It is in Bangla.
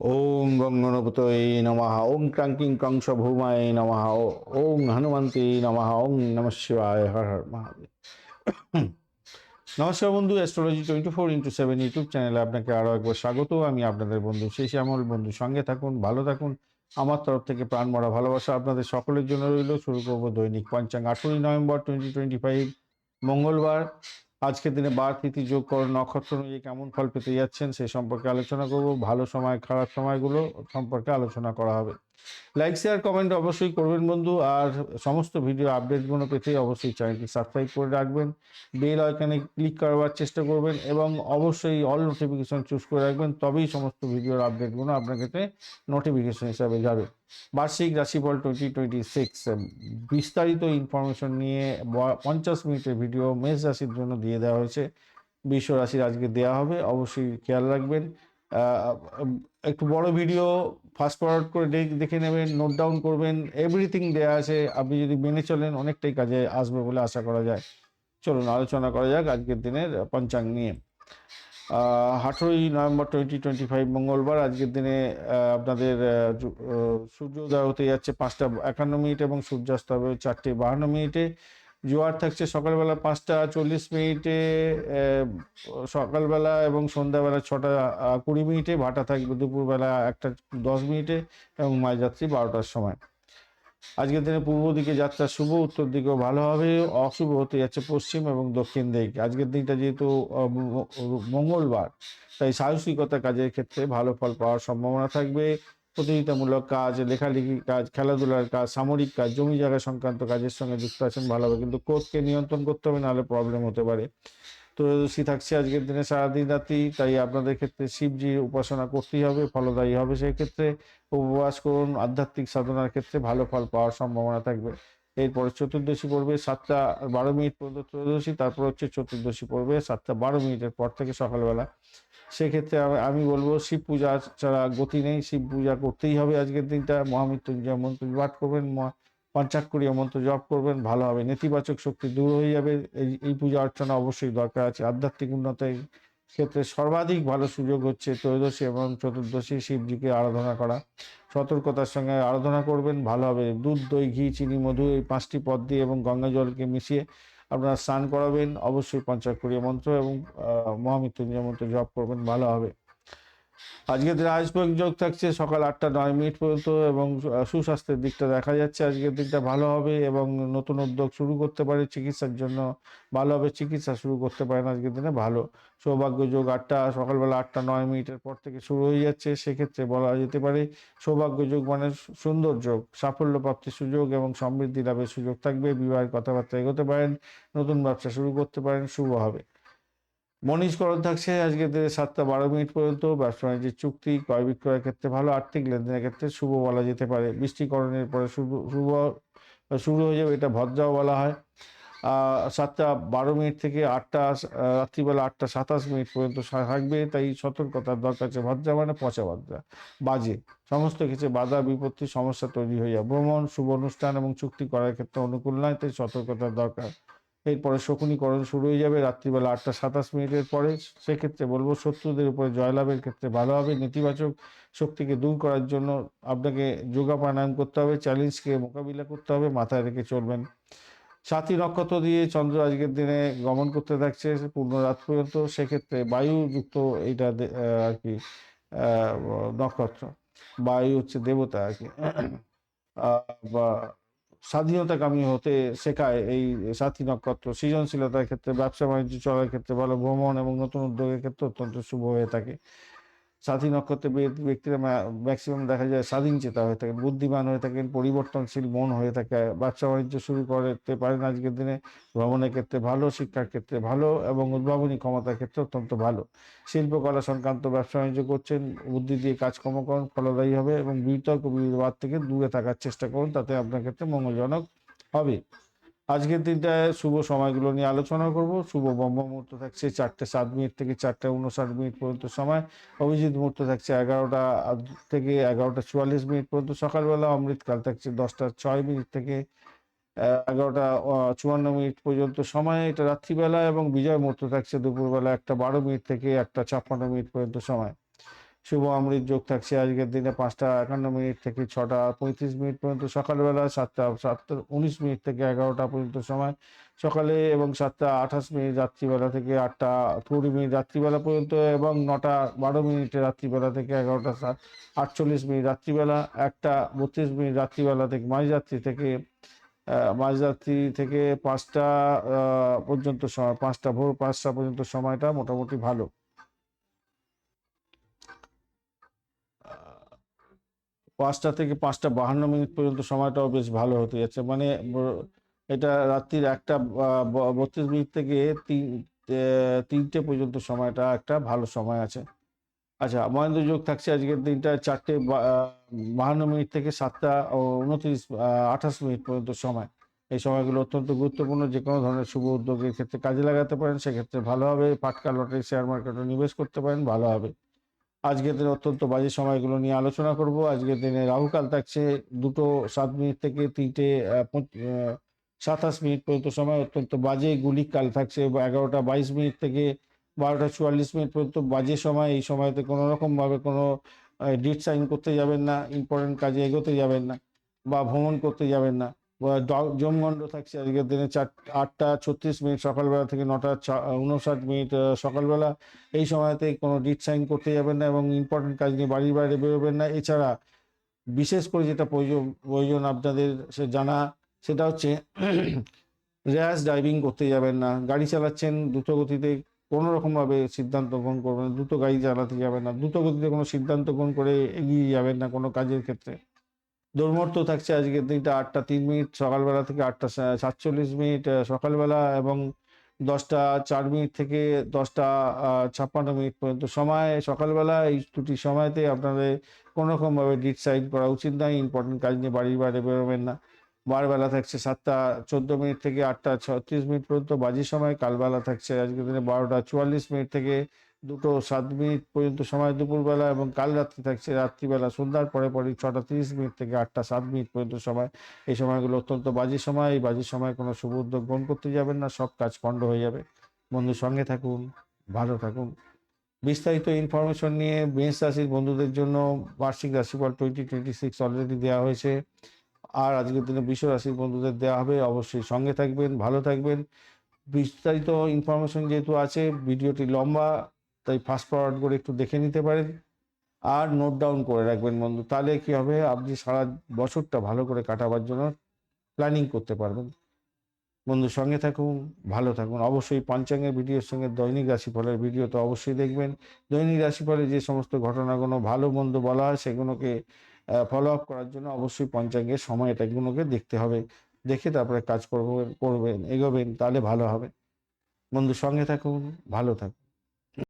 ওং গং গণপতয়ে নমঃ ওং ক্রাঙ্কিং ক্রংশ ভূমায় নমঃ, ওং হনুমন্তে নমঃ ওং নম শিবায়, হর হর মহাদেব। নমস্কার বন্ধু astrology twenty four into seven YouTube চ্যানেলে আপনাকে আরও একবার স্বাগত। আমি আপনাদের বন্ধু সেই শ্যামল বন্ধু, সঙ্গে থাকুন, ভালো থাকুন। আমার তরফ থেকে প্রাণ মরা ভালোবাসা আপনাদের সকলের জন্য রইল। শুরু করব দৈনিক পঞ্চাঙ্গ আঠেরোই নভেম্বর টোয়েন্টি টোয়েন্টি ফাইভ মঙ্গলবার। আজকের দিনে বার তিথি যোগ করো নক্ষত্র অনুযায়ী কেমন ফল পেতে যাচ্ছেন সে সম্পর্কে আলোচনা করব। ভালো সময়, খারাপ সময়গুলো সম্পর্কে আলোচনা করা হবে। লাইক শেয়ার কমেন্ট অবশ্যই করবেন বন্ধু। আর সমস্ত ভিডিও আপডেটগুলো পেতে অবশ্যই চ্যানেলটি সাবস্ক্রাইব করে রাখবেন। বেল আইকনে ক্লিক করবার চেষ্টা করবেন এবং অবশ্যই অল নোটিফিকেশন চুজ করে রাখবেন, তবেই সমস্ত ভিডিওর আপডেটগুলো আপনার কাছে নোটিফিকেশন হিসাবে যাবে। বার্ষিক রাশিফল টোয়েন্টি টোয়েন্টি সিক্স বিস্তারিত ইনফরমেশন নিয়ে পঞ্চাশ মিনিটের ভিডিও মেষ রাশির জন্য দিয়ে দেওয়া হয়েছে। বিশ্ব রাশির আজকে দেওয়া হবে, অবশ্যই খেয়াল রাখবেন। একটু বড় ভিডিও ফাস্ট ফরওয়ার্ড করে দেখে নেবেন নোট ডাউন করবেন এভরিথিং দেওয়া আছে। আপনি যদি মেনে চলেন অনেকটাই কাজে আসবে বলে আশা করা যায়। চলুন আলোচনা করা যাক আজকের দিনের পঞ্চাঙ্গ নিয়ে। আঠেরোই নভেম্বর টোয়েন্টি টোয়েন্টি ফাইভ মঙ্গলবার আজকের দিনে আপনাদের আহ, জু- আহ, সূর্য উদয় হতে যাচ্ছে পাঁচটা একান্ন মিনিট এবং সূর্যাস্ত হবে চারটে বাহান্ন মিনিটে। জোয়ার থাকছে সকালবেলা পাঁচটা চল্লিশ মিনিটে সকালবেলা এবং সন্ধ্যাবেলা ছটা কুড়ি মিনিটে, ভাটা থাকবে দুপুরবেলা একটা দশ মিনিটে এবং মাঝরাত্রি বারোটার সময়। আজকের দিনে পূর্ব দিকে যাত্রা শুভ, উত্তর দিকেও ভালো হবে, অশুভ হতে যাচ্ছে পশ্চিম এবং দক্ষিণ দিক। আজকের দিনটা যেহেতু মঙ্গলবার, তাই সাহসিকতা কাজের ক্ষেত্রে ভালো ফল পাওয়ার সম্ভাবনা থাকবে। প্রতিযোগিতামূলক কাজ, লেখালেখি কাজ, খেলাধুলার কাজ, সামরিক কাজ, জমি জায়গা সংক্রান্ত কাজের সঙ্গে যুক্ত আছেন ভালো হবে কিন্তু কোর্টকে নিয়ন্ত্রণ করতে হবে, নাহলে প্রবলেম হতে পারে। তো ত্রয়োদশী থাকছে আজকের দিনে সারাদিন রাতি, তাই আপনাদের ক্ষেত্রে শিবজির উপাসনা করতেই হবে, ফলদায়ী হবে। সেই ক্ষেত্রে উপবাস করুন, আধ্যাত্মিক সাধনার ক্ষেত্রে ভালো ফল পাওয়ার সম্ভাবনা থাকবে। এরপরে চতুর্দশী পড়বে, সাতটা বারো মিনিট পর্যন্ত ত্রয়োদশী তারপর হচ্ছে চতুর্দশী পড়বে, সাতটা বারো মিনিটের পর থেকে সকালবেলা। সেক্ষেত্রে আমি- বলব শিব পূজা ছাড়া গতি নেই। শিব পূজা করতেই হবে আজকের দিনটা। মহামৃত্যুঞ্জয় মন্ত্র পাঠ করবেন পঞ্চাক্ষরীয় মন্ত্র জপ করবেন, ভালো হবে। নেতিবাচক শক্তি দূর হয়ে যাবে। এই এই পূজা অর্চনা অবশ্যই দরকার আছে। আধ্যাত্মিক উন্নতির ক্ষেত্রে সর্বাধিক ভালো সুযোগ হচ্ছে ত্রয়োদশী এবং চতুর্দশী শিবজিকে আরাধনা করা। সতর্কতার সঙ্গে আরাধনা করবেন, ভালো হবে। দুধ, দই, ঘি, চিনি, মধু এই পাঁচটি পদ দিয়ে এবং গঙ্গা জলকে মিশিয়ে আপনারা স্নান করাবেন অবশ্যই পঞ্চাক্ষরীয় মন্ত্র এবং মহামৃত্যুঞ্জয় মন্ত্র জপ করবেন ভালো হবে। আজকের দিনে আইসবাগ যোগ থাকছে, সকাল আটটা নয় মিনিট পর্যন্ত এবং সুস্বাস্থ্যের দিকটা দেখা যাচ্ছে। আজকের দিনটা ভালো হবে এবং নতুন উদ্যোগ শুরু করতে পারে চিকিৎসার জন্য। ভালো হবে চিকিৎসা শুরু করতে পারেন আজকের দিনে, ভালো। সৌভাগ্য যোগ আটটা, সকালবেলা আটটা নয় মিনিটের পর থেকে শুরু হয়ে যাচ্ছে, সেক্ষেত্রে বলা যেতে পারে সৌভাগ্য যোগ মানে সুন্দর যোগ সাফল্য প্রাপ্তির সুযোগ এবং সমৃদ্ধি লাভের সুযোগ থাকবে। বিবাহের কথাবার্তা এগোতে পারেন, নতুন ব্যবসা শুরু করতে পারেন, শুভ হবে। মনীষকরণ থাকছে আজকে সাতটা বারো মিনিট পর্যন্ত। ব্যবসা বাণিজ্যের চুক্তি, ক্রয় বিক্রয়ের ক্ষেত্রে ভালো। আর্থিক লেনদেনের ক্ষেত্রে শুভ বলা যেতে পারে। বৃষ্টিকরণের পরে শুভ শুভ, শুরু হয়ে যাবে এটা ভদ্রাও বলা হয়। সাতটা বারো মিনিট থেকে আটটা রাত্রিবেলা আটটা সাতাশ মিনিট পর্যন্ত থাকবে। তাই সতর্কতার দরকার আছে। ভদ্রা মানে পচা ভদ্রা। বাজে। সমস্ত ক্ষেত্রে বাধা, বিপত্তি, সমস্যা তৈরি হয়ে যায়। ভ্রমণ, শুভ অনুষ্ঠান এবং চুক্তি করার ক্ষেত্রে অনুকূল নয়, তাই সতর্কতার দরকার। এরপরে শকুনিকরণ শুরু হয়ে যাবে, রাত্রিবেলা আটটা সাতাশ মিনিটের পরে সেক্ষেত্রে বলব শত্রুদের উপরে জয়লাভের ক্ষেত্রে ভালো হবে। নেতিবাচক শক্তিকে দূর করার জন্য আপনাকে যোগা প্রাণায়াম করতে হবে, চ্যালেঞ্জকে মোকাবিলা করতে হবে, মাথায় রেখে চলবেন। সাথী নক্ষত্র দিয়ে চন্দ্র আজকের দিনে গমন করতে থাকছে, পূর্ণ রাত পর্যন্ত। সেক্ষেত্রে বায়ুযুক্ত এইটা আর কি নক্ষত্র, বায়ু হচ্ছে দেবতা আর কি। বা স্বাধীনতাকামী হতে শেখায় এই সাথী নক্ষত্র। সৃজনশীলতার ক্ষেত্রে ব্যবসা বাণিজ্য চলার ক্ষেত্রে ভালো ভ্রমণ এবং নতুন উদ্যোগের ক্ষেত্রে অত্যন্ত শুভ হয়ে থাকে। সাথী নক্ষত্রে ব্যক্তিরা ম্যাক্সিমাম দেখা যায় স্বাধীন চেতা হয়ে থাকেন, বুদ্ধিমান হয়ে থাকেন, পরিবর্তনশীল মন হয়ে থাকে। ব্যবসা বাণিজ্য শুরু করতে পারেন আজকের দিনে। ভ্রমণের ক্ষেত্রে ভালো, শিক্ষার ক্ষেত্রে ভালো এবং উদ্ভাবনী ক্ষমতার ক্ষেত্রে অত্যন্ত ভালো। শিল্পকলা সংক্রান্ত ব্যবসা বাণিজ্য করছেন, বুদ্ধি দিয়ে কাজকর্ম করুন, ফলদায়ী হবে এবং বিতর্ক বিবাদ থেকে দূরে থাকার চেষ্টা করুন, তাতে আপনার ক্ষেত্রে মঙ্গলজনক হবে। আজকের দিনটায় শুভ সময়গুলো নিয়ে আলোচনা করব। শুভ ব্রহ্ম মুহূর্ত থাকছে চারটে সাত মিনিট থেকে চারটে উনষাট মিনিট পর্যন্ত সময়। অভিজিৎ মুহূর্ত থাকছে এগারোটা থেকে এগারোটা চুয়াল্লিশ মিনিট পর্যন্ত সকালবেলা। অমৃতকাল থাকছে দশটা ছয় মিনিট থেকে এগারোটা চুয়ান্ন মিনিট পর্যন্ত সময়। এটা রাত্রিবেলা এবং বিজয় মুহূর্ত থাকছে দুপুরবেলা একটা বারো মিনিট থেকে একটা ছাপ্পান্ন মিনিট পর্যন্ত সময়। শুভ অমৃত যোগ থাকছে আজকের দিনে পাঁচটা একান্ন মিনিট থেকে ছটা পঁয়ত্রিশ মিনিট পর্যন্ত সকালবেলা, সাতটা সাতটা উনিশ মিনিট থেকে এগারোটা পর্যন্ত সময়। সকালে এবং সাতটা আঠাশ মিনিট রাত্রিবেলা থেকে আটটা কুড়ি মিনিট রাত্রিবেলা পর্যন্ত এবং নটা বারো মিনিটে রাত্রিবেলা থেকে এগারোটা সাত, আটচল্লিশ মিনিট রাত্রিবেলা, একটা বত্রিশ মিনিট রাত্রিবেলা থেকে মাঝরাত্রি থেকে মাঝরাত্রি থেকে পাঁচটা পর্যন্ত সময়, পাঁচটা ভোর, পাঁচটা পর্যন্ত সময়টা মোটামুটি ভালো। পাঁচটা থেকে পাঁচটা বাহান্ন মিনিট পর্যন্ত সময়টাও বেশ ভালো হতে যাচ্ছে। মানে এটা রাত্রির একটা বত্রিশ মিনিট থেকে তিন তিনটে পর্যন্ত সময়টা একটা ভালো সময় আছে। আচ্ছা মহেন্দ্র যোগ থাকছে আজকের দিনটা চারটে বাহান্ন মিনিট থেকে সাতটা উনত্রিশ আঠাশ মিনিট পর্যন্ত সময়। এই সময়গুলো অত্যন্ত গুরুত্বপূর্ণ, যে কোনো ধরনের শুভ উদ্যোগের ক্ষেত্রে কাজে লাগাতে পারেন, সেক্ষেত্রে ভালো হবে। পাটকা লটারি, শেয়ার মার্কেটে নিবেশ করতে পারেন, ভালো হবে। আজকের দিনে অত্যন্ত বাজে সময়গুলো নিয়ে আলোচনা করব। আজকের দিনে রাহুকাল থাকছে দুটো সাত মিনিট থেকে তিনটে সাতাশ মিনিট পর্যন্ত সময়। অত্যন্ত বাজে গুলিক কাল থাকছে। এগারোটা বাইশ মিনিট থেকে বারোটা চুয়াল্লিশ মিনিট পর্যন্ত বাজে সময়। এই সময়তে কোনো রকমভাবে কোনো ডিট সাইন করতে যাবেন না। ইম্পর্টেন্ট কাজে এগোতে যাবেন না বা ভ্রমণ করতে যাবেন না। জমগণ্ড থাকছে আজকের দিনে চার আটটা ছত্রিশ মিনিট সকালবেলা থেকে নটা উনষাট মিনিট সকালবেলা। এই সময়তে কোনো ডিট সাইন করতে যাবেন না এবং ইম্পর্টেন্ট কাজ নিয়ে বাড়ির বাইরে বেরোবেন না। এছাড়া বিশেষ করে যেটা প্রয়োজন প্রয়োজন আপনাদের সে জানা, সেটা হচ্ছে র্যাশ ড্রাইভিং করতে যাবেন না। গাড়ি চালাচ্ছেন দ্রুত গতিতে কোনো রকমভাবে সিদ্ধান্ত গ্রহণ করবেন দ্রুত গাড়ি চালাতে যাবেন না। দ্রুত গতিতে কোনো সিদ্ধান্ত গ্রহণ করে এগিয়ে যাবেন না কোনো কাজের ক্ষেত্রে। দুর্মূর্ত থাকছে আজকের দিনটা আটটা তিন মিনিট, সকালবেলা থেকে আটটা সাতচল্লিশ মিনিট সকালবেলা এবং দশটা চার মিনিট থেকে দশটা ছাপ্পান্ন মিনিট পর্যন্ত। সময়, সকালবেলা এই দুটি সময়তে আপনাদের কোনো রকমভাবে ডিট সাইড করা উচিত নয় ইম্পর্টেন্ট কাজ নিয়ে বাড়ির বাইরে বেরোবেন না। বারবেলা থাকছে সাতটা চোদ্দ মিনিট থেকে আটটা ছত্রিশ মিনিট পর্যন্ত। বাজি সময় কালবেলা থাকছে আজকের দিনে বারোটা চুয়াল্লিশ মিনিট থেকে দুটো সাত মিনিট পর্যন্ত সময় দুপুরবেলা এবং কাল রাত্রি থাকছে, রাত্রিবেলা, সন্ধ্যার পরে পরে ছটা তিরিশ মিনিট থেকে আটটা সাত মিনিট পর্যন্ত সময়। এই সময়গুলো অত্যন্ত বাজে সময়, এই বাজে সময় কোনো শুভ উদ্যোগ গ্রহণ করতে যাবেন না, সব কাজ পণ্ড হয়ে যাবে। বন্ধুর সঙ্গে থাকুন, ভালো থাকুন। বিস্তারিত ইনফরমেশন নিয়ে মেষ রাশির বন্ধুদের জন্য বার্ষিক রাশিফল টোয়েন্টি টোয়েন্টি সিক্স অলরেডি দেওয়া হয়েছে। আর আজকের দিনে বিশ্ব রাশির বন্ধুদের দেওয়া হবে, অবশ্যই সঙ্গে থাকবেন, ভালো থাকবেন। বিস্তারিত ইনফরমেশন যেহেতু আছে, ভিডিওটি লম্বা তাই ফাস্ট ফরওয়ার্ড একটু দেখে নিতে পারেন। আর নোট ডাউন করে রাখবেন বন্ধু, তাহলে কি হবে? আপনি সারা বছরটা ভালো করে কাটাবার জন্য প্ল্যানিং করতে পারবেন। বন্ধু, সঙ্গে থাকুন, ভালো থাকুন। অবশ্যই পঞ্চাঙ্গের ভিডিওর সঙ্গে দৈনিক রাশিফলের ভিডিও তো অবশ্যই দেখবেন। দৈনিক রাশিফলে যে সমস্ত ঘটনাগুলো ভালো মন্দ বলা হয়, সেগুলোকে ফলো আপ করার জন্য অবশ্যই পঞ্চাঙ্গের সময়টাগুলোকে দেখতে হবে। দেখে তারপরে কাজ করবেন করবেন, এগোবেন, তাহলে ভালো হবে। বন্ধু, সঙ্গে থাকুন, ভালো থাকুন।